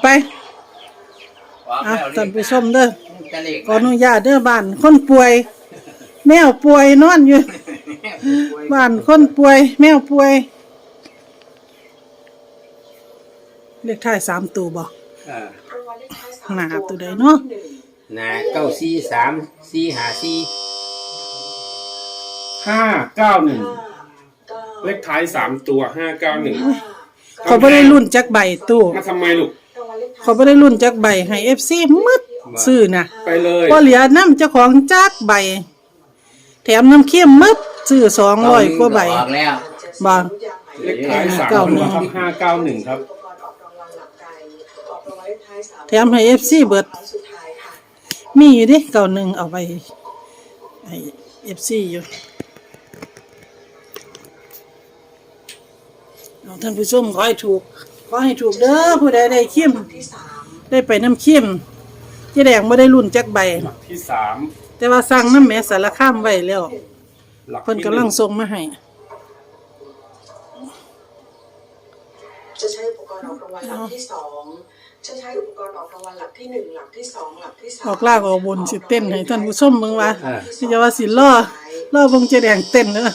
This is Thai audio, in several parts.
ไปอะท่านผู้ชมเด้อขออนุญาตเด้อบ้านคนป่วย แมวป่วยนอนอยู่บ้านคนป่วย แมวป่วย เลขท้ายสามตัวบ่อ่าหนาตัวใดเนาะนาเก้าสี่สามสี่หาสี่ห้าเก้าหนึ่งเลขท้ายสามตัวห้าเก้าหนึ่งเขาบ่ได้รุ่นจักใบตู้มาทำไมลูก เขาบ่ได้รุ่นจักใบให้ FC มึดซื้อน่ะไปเลยบ่เหลือน้ำเจ้าของจักใบ แถมน้ำเค็มมึดซื้อ200กว่าใบออกแล้วบ่เลขท้ายสามเก้าหนึ่ตัวงครับห้าเก้าหนึ่งครับ แถมให้ FC เบิด มีอยู่ดิเก่าหนึ่งเอาไปให้เอฟซีอยู่เอาท่านผู้ชมขอให้ถูกข อให้ถูกเด้อผู้ใดได้เข้มได้ไปน้ำเข้มเจ๊แดงไม่ได้รุ่นจักใบ หลักที่สามแต่ว่าสั่งน้ำแม่สารข้ามไว้แล้ว หลักเพิ่นที่กำลังส่งมาให้ จะใช้อุปกรณ์ออกรางวัลหลักที่สองจะใช้อุปกรณ์ออกรางวัลหลักที่หนึ่งหลักที่สองหลักที่สามออกลากออกบนสิเต้นให้ท่านผู้ชมเบิ่งว่าสิจะว่าสิล่อล่อเบิ่งเจ๊แดงเต้นเด้อ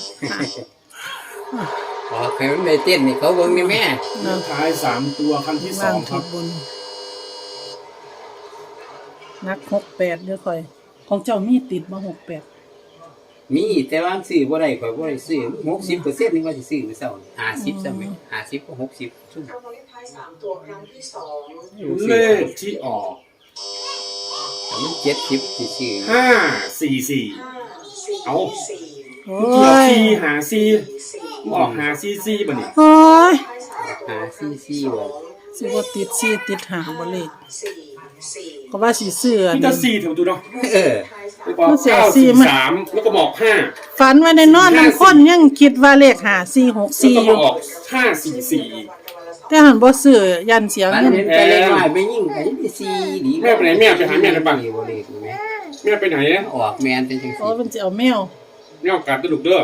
ออกให้มันได้เต้นนี่เขาเบิ่งนี่แม่เลขท้ายสามตัวครั้งที่สวาองงคถูรับ กบน นักหกแปดเด้อค่อย ของเจ้ามีติดมาหกแปดมีแต่ว่าซื้อบ่ได้ข่อยบ่ได้ซื้อหกสิบเปอร์เซ็นต์นี่ว่าสิซื้อมื้อเช้าห้าสิบซะไหมห้าสิบก็หกสิบซุ่มรางวัลเลขท้ายสามตัวครั้งที่สองเลขที่ออกแต่มันเจ็ดสิบสิซื้อห้าสี่สี่ ห้าสี่เอา สี่โอ้เกี่ยวยสี่หาสี่สี่ ออกหาสี่สี่บ่เนี่ยโอ้ยท้ายสามตัวหาซี่ซี่บ่สิว่าติดสี่ติดหาบ่เลขสี่สี่ก็ว่าสิซื้ออันพี่นี้จะสี่ถึงดูเนาะเออท้ายสามไปบอกมันเสียเก้าสี่สี่มัน สามแล้วก็บอกห้าฝันไว้ในนอนน้ำข้นยังคิดว่าเลขหาสี่หกแล้วสี่ก็อมายู่ออกห้าสี่สี่แต่หันบ่ซื้อยันเสียมันเงินเห็นแต่เล็กน้อยไปยิ่งไปยิ่งซีดีแม่ไปไหนแม่ไปหาแม่ในบ้านบ่เลขนี่แม่แม่ไปไหนอะออกแม่นเป็นจังโอ้ซี่มันจะเอาแมว แม่เอากัดตัวลูกเด้อ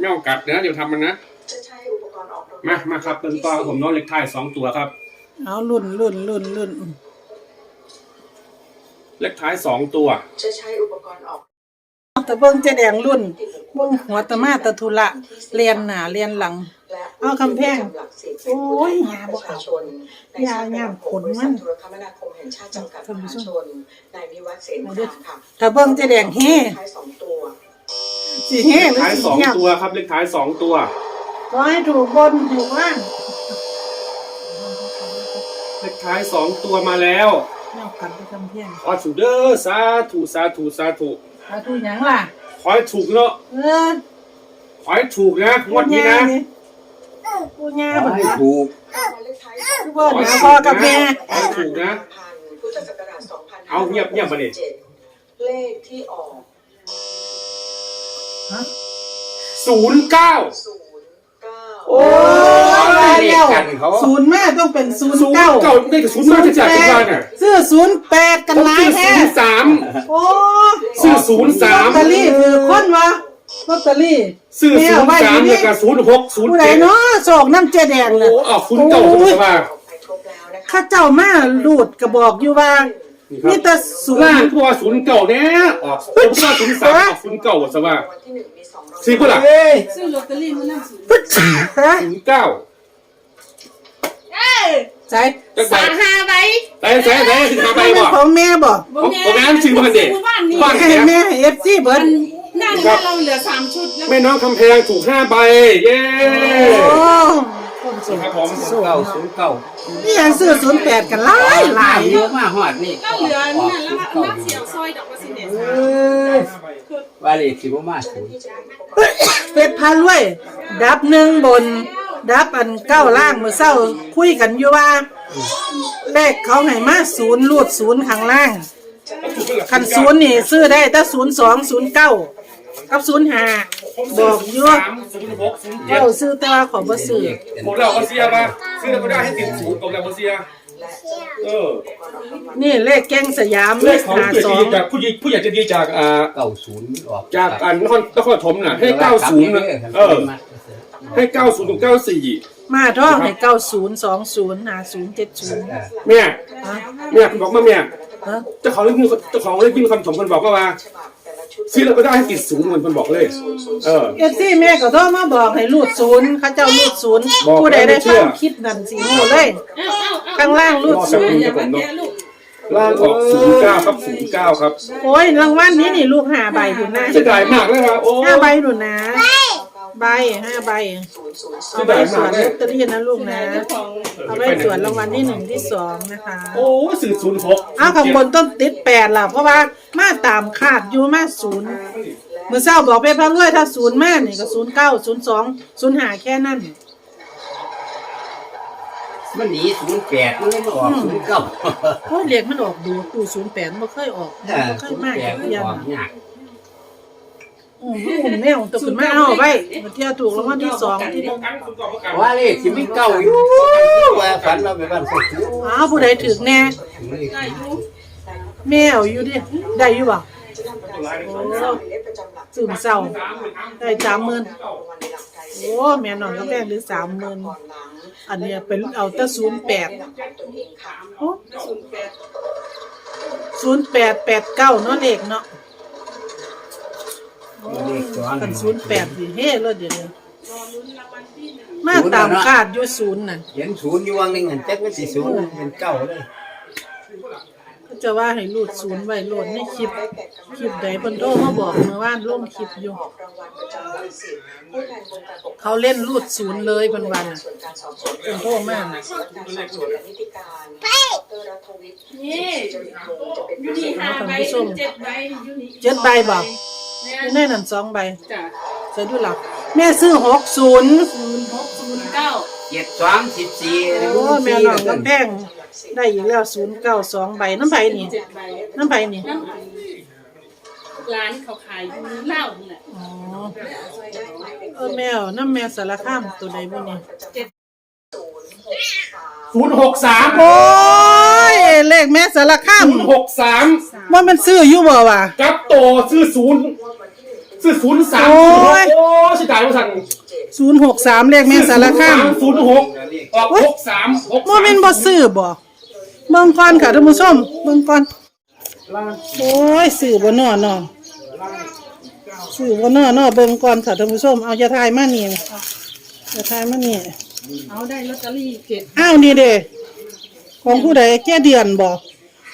แม่เอากัดนะเดี๋ยวทำมันนะจะใช้อุปกรณ์ออกรางวัลมามาครับเป็นตอนผมน้องเล็กท้ายสองตัวครับ เอารุ่นรุ่นรุ่นรุ่นเล็กท้ายสองตัว จะใช้อุปกรณ์ออกแต่เบิ่งเจะแดงรุ่นเบิ่งหัวตะมาตะทุระเรียนหน้าเรียนหลัง และเอาคำแพงหลักสิทธิ์เป็นผู้โอ้ยแทนประชาชนในยาชั้นยามขนบริมัษันทโทรคมนาคมแห่งชาติจำกัดมหาชนนายวิวัฒน์เสนครามค่ะถ้าเบิ่งเจะแดงเฮท้ายสองตัว สิเฮเลขหรือท้ายสิสองเงียบตัวครับ เลขท้ายสองตัว ขอให้ถูกบนถูกล่างเลขท้ายสองตัวมาแล้วแมวกันไปคำเพียงขอถูกเด้อสาธุสาธุสาธุเอาถูกหยังล่ะ ขอให้ถูกเนาะเออขอให้ถูกนะงวดนี้นะ ปูญาขอบ่ให้นะถูกรางวัลเลขท้ายสองเบิ่งหาพ่อกับแม่ขอให้ถูกนะพันพุทธศักราชสองพันเอาเงียบเงียบมาดิ เลขที่ออกฮะ ศูนย์เก้าศูนย์เก้าโอ้ยเลขกันเขาศูนย์แม่ต้องเป็นศูนย์ศูนย์เก้าเก้าได้กับศูนย์มาจากจากทุกบ้านอะซื้อศูนย์แปดกันต้องหลายซื้อแท้ศูนย์สามโอ้ซื้อศูนย์สาลอมตเตอรี่ถือคนวะลอตเตอรี่ซื้อแม่ศูเอานย์ไว้สามอยู่แล้นี่วก็ศูนย์หกศูนย์ผู้ใดเจ็ดเนาะโศกน้ำเจแดงโอ้น่ะออกศูนย์เก้าถูกว่าออกไปครบแล้วนะคะข้าเจ้ามาลูดกระบอกอยู่ว่า มีแต่ศูล่างนย์พวศูนย์เก่าเนี่ยออกผมว่าศูนย์สามออกศูนย์เก่าซะว่าวันที่หนึ่งมีสองรางวัลสี่คนละเอ้ยซื้อลอตเตอรี่มานั่งศูนย์ปึ๊ดฮะศูนย์เก้าใส่จักใบ สามห้าใบใส่ใส่ใส่สิบห้าใบไม่บ่ ของแม่บ่ผมผมแม่ซื้อมาเด็ก บ้านนี้บ้าน ให้แขกแม่เอฟซีเบิร์ดนั่งแล้วเราเหลือสามชุดแล้วแม่น้องคำแพงถูกห้าใบ เย้ โอ้ คนสูงครับผมศูนย์เก้าศูนย์เก้านี่ยังซื้อศูนย์แปดกันหลายหลายเยอะมากฮอดนี่เราเหลือออกนั่นศูแล้วนย์นัเก้ากเสียวซอยดอกกระสินเดชเอ้ยว่าเลขสิบ่มาศูนย์ที่จะเป็นอุปกรณ์เป็ดพารวย ดับหนึ่งบน ดับอันเก้าล่างมือเศร้าคุยกันอยู่ว่าเลขเขาให้มาศูนย์รูดศูนย์ข้างล่างคันศูนย์นี่ซื้อได้แต่ศูนย์สองศูนย์เก้ากับศูนย์ห้า บอกอยู่ว่าสามศูนย์หกศูนย์เจ็ดเก้าซื้อแต่ว่าของบ่ซื้อผมเราก็เสียมาซื้อแล้วก็ได้ให้ติดศูนย์ผมเราก็เสียและจะเออนี่เลขแก้งสยามเลเลขขของหาผู้ใหสญ่องดีจากผู้ใหญ่ผู้ใหญ่จะดีจากอ่าเก้าศูนย์ออกจากอันนครนครปฐมน่ะให้เก้าศูนย์นะเออให้เก้าศูนย์ถึงเก้าสี่มาท่องให้เก้าศูนย์สองศูนย์หาศูนย์เจ็ดศูนย์แม่แม่บอกมาแม่ฮะเจ้าของเรื่องเจ้าของเรื่องพิมพ์คำสมคนบอกว่าว่า ซื้อแล้วก็ได้ให้ติดศูนย์เหมือนคนบอกเลย เออ เอฟซีแม่ก็โทรมาบอกให้รูดศูนย์เขาเจ้ารูดศูนย์บอกผู้ใดได้ไม่เชื่ฟัองคลิปนั่นสิโง่เลยเอ้าเอ้าเอ้าข้างล่างรูดศูนย์อย่ามาแกะลูกล่างออกศูนย์เก้าครับศูนย์เก้าครับโอ้ยรางวัลนี้นี่ลูกห้าใบอยู่นะเสียดายมากเลยว่าโอ้ ห้าใบอยู่นะ ใบห้าใบศูนย์ศูนย์เอาไปสวนลอตเตอรี่นะลูกนะเจ้าของเอาไปสวนรางวัลที่หนึ่งที่สองนะคะ โอ้สื่อศูนย์หกอ้าวข้างบนต้องติดแปดล่ะ เพราะว่ามาตามคาดอยู่มาศูนย์เมื่อเช้าบอกไปพักด้วยถ้าศูนย์มานี่ก็ศูนย์เก้าศูนย์สองศูนย์หาแค่นั้นมันหนีศูนย์แปดมันเลยมาออกศูนย์เก้าโอ้ยเรียกมันออกดูตูศูนย์แปดมันเคยออกถ้ามันเคศูยนย์มากแปดมันเพียง ออกยากอืมหุ่นแมวตัวขึ้นมาเอาไว้มาเที่ยวถูกรางวัลที่สองที่หนึ่งว่าเลขที่ไม่เก้าอยู่ว่าฝันเราไปบ้านสักทีอ้าวผู้ใดถึงแน่ได้อยู่แมวอยู่ดิได้อยู่บ่จะนำประกาศรางวัลหมายเลขประจำหลักซึมเศร้าได้สามหมื่นรางวัลในหลักไทยโอ้แม่นอนก็แม่หรือสามหมื่นก่อนหลังอันเนี้ยเป็นเอาแต่ศูนย์แปดในหลักของตนเองค่ะโอ้ศูนย์แปดศูนย์แปดแปดเก้าเนาะเลขเนาะ เลขตัวกันศูนย์แปดสิเฮ้เลยเดี๋ยวนี้รอลุ้นรางวัลที่หนึ่งมาตามคาดอยู่ศูนย์น่ะเห็นศูนย์อยู่วังหนึงอันแจ็คมันสิศูนย์เป็นเก้าเลยก็จะว่าให้รูดศูนย์ไว้โหลดในคลิปได้แก่กรรมคลิปใดเพิ่นโทรมาบอกเมื่อวานลงคลิปอยู่ออกรางวัลประจำวันสิบผู้แทนกรมการปกครองเขาเล่นรูดศูนย์เลยเพิ่นว่าน่ะส่วนการสอบสวนเพิ่นโทรมาน่ะสำนักงานสอบสวนและนิติการดรรัฐวิทย์นี่จริตพงศ์จะเป็นยูผู้นี่เชี่ยวห้าชาญใบท่านผู้ชมเจ็ดใบยูนี่เจ็ดใบบ่ แม่อยู่ในนั้นสองใบจ้ะใส่ดูหลัก แม่ซื้อหกศูนย์ศูนย์หกศูนย์เก้าเจ็ดสองสิบสี่โอ้แม่น้องกำแพงได้อีกแล้วศูนย์เก้าสองใบน้ำไผ่นี่เจ็ดใบน้ำไผ่นี่น้ำร้านเขาขายอยู่เหล้านี่แหละอ๋อเออแมวน้ำแมวสารคามตัวใดบ่นี่ ศูนย์หกสามโอ้ยเลขแม่สารคามศูนย์หกสามว่ามันซื้ออยู่บ่วะกับโตซื้อศูนย์ซื้อศูนย์สามโอ้ยโอ้เสียดายว่าสั่งศูนย์หกสามเลขแม่สารคามศูนย์หกออกหกสามหกว่ามันบ่ซื้อบ่เบิ่งก่อนค่ะท่านผู้ชมเบิ่งก่อนโอ้ยซื้อบ่น้อน้อซื้อบ่น้อน้อเบิ่งก่อนค่ะท่านผู้ชมเอาอย่าทายมานี่อย่าทายมานี่ เอาได้ลอตเตอรี่เจ็ดอ้าวนี่เด้ของผู้ใดแก้เดือนบ่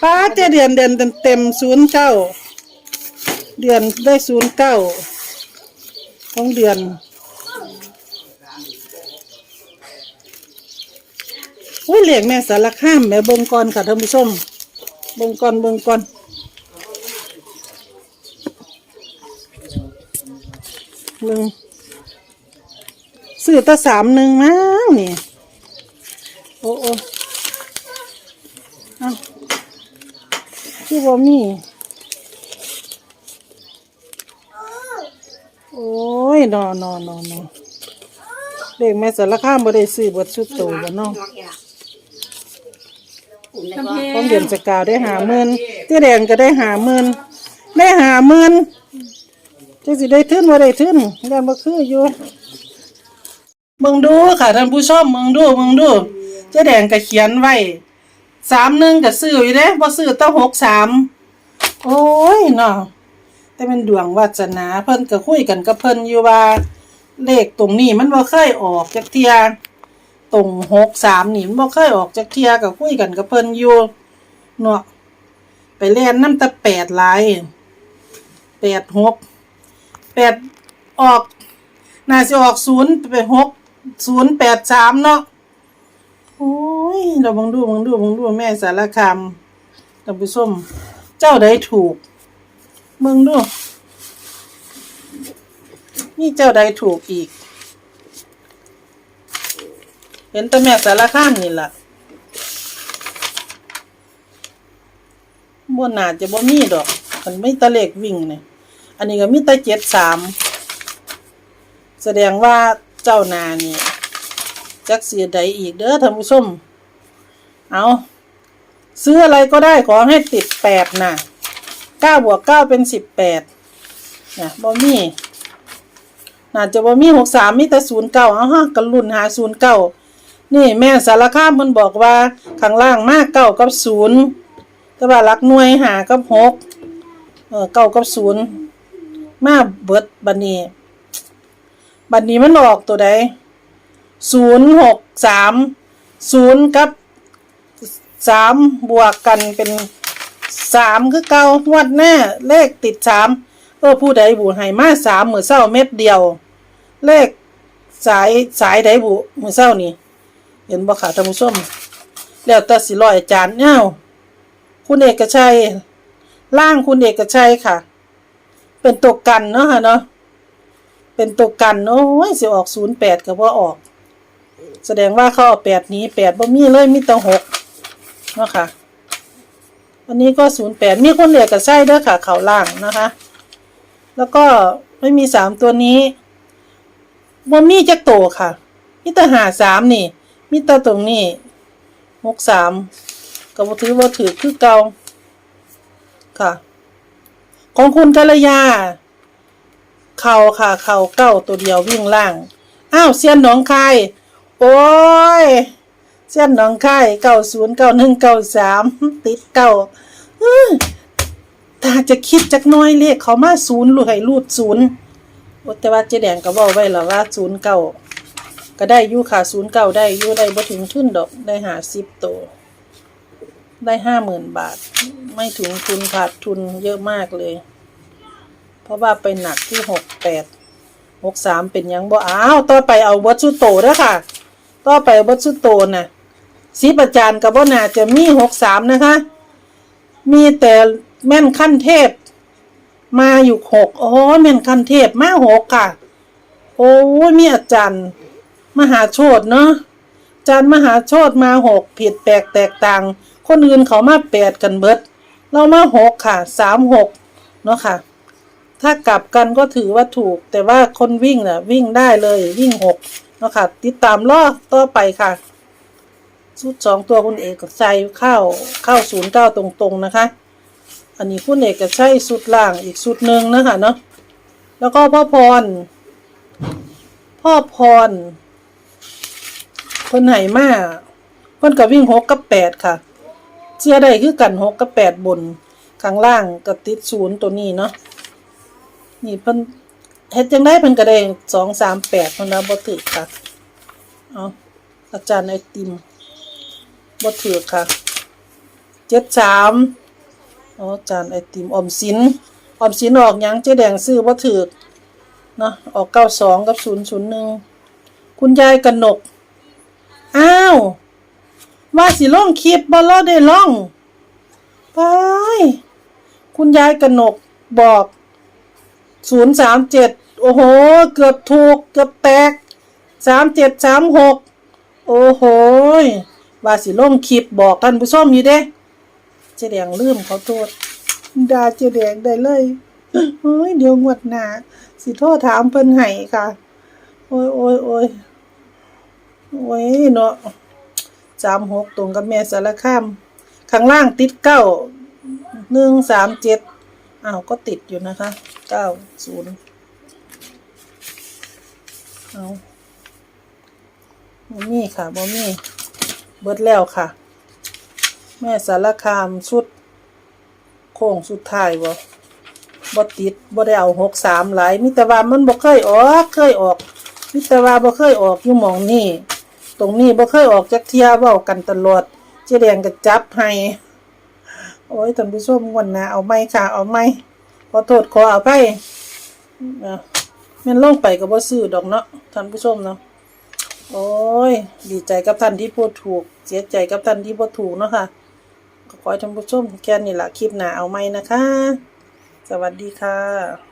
ป้าเจ้เดือนเดือนเต็มศูนย์เก้าเดือนได้ศูนย์เก้าของเดือนโอ้ยเหลียกแม่สารข้ามแม่บงก่อนค่ะท่านผู้ชมบงก่อนเบิ่งก่อนหนึ่ง ซื้อแตะสามหนึ่งมั้งนี่ โอ้โอ้เอาคือบ่มี โอ้ยนอนนอนนอนนอเด็กแม่สารข้ามบ่ได้ซื้อเบดชุดโตบ่เน้องกำแพงผมเดือนสกาวได้หาหมื่นเตี้ยแดงก็ได้หาหมื่นได้หาหมื่นจะสิได้ทึนบ่ได้ทึนยังบ่คืออยู่ มึงดูค่ะท่านผู้ชมมึงดูมึงดู เจ๊แดงก็เขียนไว้สามหนึ่งก็ซื้ออยู่เด้บ่ซื้อตั้งหกสามโอ้ยเนาะแต่เป็นดวงวาสนาเพิ่นก็คุยกันกับเพิ่นอยู่ว่า เลขตรงนี้มันบ่เคยออกจักเทียตรงหกสามนี่มันบ่เคยออกจากเทียกับคุยกันกับเพิ่นอยู่เนาะไปเล่นน้ำตะแปดหลายแปดหกแปดออกน่าจะออกศูนย์ไปหก ศูนย์แปดสามเนาะโอ้ยเราบังดูบังดูบังดูแม่สารคามท่านผู้มเจ้าใดถูกมึงดู นี่เจ้าใดถูกอีก เห็นแต่แม่สารข้ามนี่ล่ะบ่น่าจะบ่มีดอก มันไม่ตะเลขวิ่งเนี่ยอันนี้ก็มีต่เจ็ดสาม แสดงว่า เจ้านานี่จักเสียใดอีกเด้อท่านผู้ชม เอาซื้ออะไรก็ได้ขอให้ติดแปดน่ะเก้าบวกเก้าเป็นสิบแปดนะบ่มีน่าจะบ่มีหกสามมีแต่ศูนย์เก้าเอาฮะกันรุ่นหาศูนย์เก้านี่แม่สารคามเพิ่นบอกว่าข้างล่างมากเก้ากับศูนย์แต่ว่าหลักหน่วยหากับหกเออเก้ากับศูนย์มาเบิดบัดนี้ บัดนี้มันออกตัวใดศูนย์หกสามศูนย์กับสามบวกกันเป็นสามคือเก้างวดหน้าเลขติดสามเออผู้ใดบูให้มาสามมือเศร้าเม็ดเดียว เลขสายสายใดบุมือเศร้านี่ เห็นบ่ค่ะท่านผู้ชมแล้วแต่สิร้อยจานเอ้าคุณเอกชัยร่างคุณเอกชัยค่ะ เป็นตัวกันเนาะค่ะเนาะ เป็นตัวกันโอ้ยสิออกศูนย์แปดก็บ่ออก แสดงว่าเขาเอาแปดนี้แปดบ่มีเลยมีแต่หกเนาะค่ะ อันนี้ก็ศูนย์แปดมีคนเหล็กชัยเด้อค่ะ เขาล่างนะคะ แล้วก็ไม่มีสามตัวนี้บ่มีจักโตค่ะ มีแต่หาสามนี่ มีแต่ตรงนี้หกสามก็บ่ถือว่าถือคือเก่าค่ะ ของคุณกัลยา เข่าค่ะ เข่าเก้าตัวเดียววิ่งล่าง อ้าวเสียนหนองคาย โอ้ย เสียนหนองคายเก้าศูนย์เก้าหนึ่งเก้าสามติดเก้าอื้อถ้าจะคิดจักน้อยเลขเขามาศูนย์รวยรูดศูนย์โอ้แต่ว่าเจ๊แดงก็บอกไว้แล้วว่าศูนย์เก้าก็ได้ยู่ค่ะศูนย์เก้าได้ยู่ได้บ่ถึงทุนดอกได้หาสิบตัวได้ห้าหมื่นบาท ไม่ถึงทุนขาดทุนเยอะมากเลย เพราะว่าไปหนักที่หกแปดหกสามเป็นยังบ่อ้าวต่อไปเอาวัตสุโตเด้ค่ะ ต่อไปวัตสุโตน่ะสีประจานกับบ่น่าจะมีหกสามนะคะ มีแต่แม่นขั้นเทพ มาอยู่หกโอ้แม่นขั้นเทพมาหกค่ะ โอ้มีอาจารย์ มหาโชดเนาะอาจารย์มหาโชดมาหกผิดแปลกแตกต่าง คนอื่นเขามาแปดกันเบิด เรามาหกค่ะสามหกเนาะค่ะ ถ้ากลับกันก็ถือว่าถูก แต่ว่าคนวิ่งน่ะ วิ่งได้เลยวิ่งหกเนาะค่ะติดตามล่อต่อไปค่ะชุดสองตัวคุณเอกกับใจเข้าเข้าศูนย์เก้าตรงๆนะคะ อันนี้คุณเอกก็ใช้สุดล่างอีกสุดหนึ่งนะคะเนาะแล้วก็พ่อพร พ่อพรเพิ่นไหนมาเพิ่นก็วิ่งหกกับแปดค่ะเชื่อได้คือกันหกกับแปดบนข้างล่างก็ติดศูนย์ตัวนี้เนาะ นี่เพิ่นเฮ็ดจังได้เพิ่นก็ได้สองสามแปดเพิ่นนะบ่ถือค่ะเอาอาจารย์ไอติมบ่ถือค่ะเจ็ดสามอ๋ออาจารย์ไอติมอมสินออมสินออกยังเจ๊แดงซื้อบ่ถือเนาะออกเก้าสองกับศูนย์ศูนย์หนึ่งคุณยายกนก อ้าว ว่าสิล่องคลิปบ่ล่อได้ล่อง ไป คุณยายกนกบอก ศูนย์สามเจ็ดโอ้โห เกือบถูก เกือบแตกสามเจ็ดสามหกโอ้โหยว่าสิล่องคลิปบอกท่านผู้ชมอยู่เด้เจแดงลืมขอโทษดาเจแดงได้เลยเฮ้ยเดี๋ยวงวดหนาสิโทษถามเพิ่นให้ค่ะ โอ้ยโอ้ยโอ้ยโอ้ยเนาะสามหกตรงกับแม่สารคามข้างล่างติดเก้าหนึ่งสามเจ็ด อ้าวก็ติดอยู่นะคะเก้าศูนย์เอาบ่มีค่ะบ่มีเบิดแล้วค่ะ แม่สารคามชุด โค้งสุดท้ายบ่บ่ติดบ่ได้เอาหกสามหลายมิต่ว่ามันบ่เคยออกเคยออกมิต่ว่าบ่เคยออกอยู่หมองนี้ตรงนี้บ่เคยออกจักเทียเว้ากันตลอดเจ๊แดงก็จับให้ โอ้ยท่านผู้ชมวันนะเอาไม่ค่ะ เอาไม่ขอโทษขอเอาไปมันลงไปกับ่ซื้อดอกเนาะท่านผู้ชมเนาะโอ้ย ดีใจกับท่านที่พูดถูก เสียใจกับท่านที่พูดถูกเนาะค่ะขอให้ท่านผู้ชมแค่นี้ละคลิปหน้าเอาไม่นะคะ สวัสดีค่ะ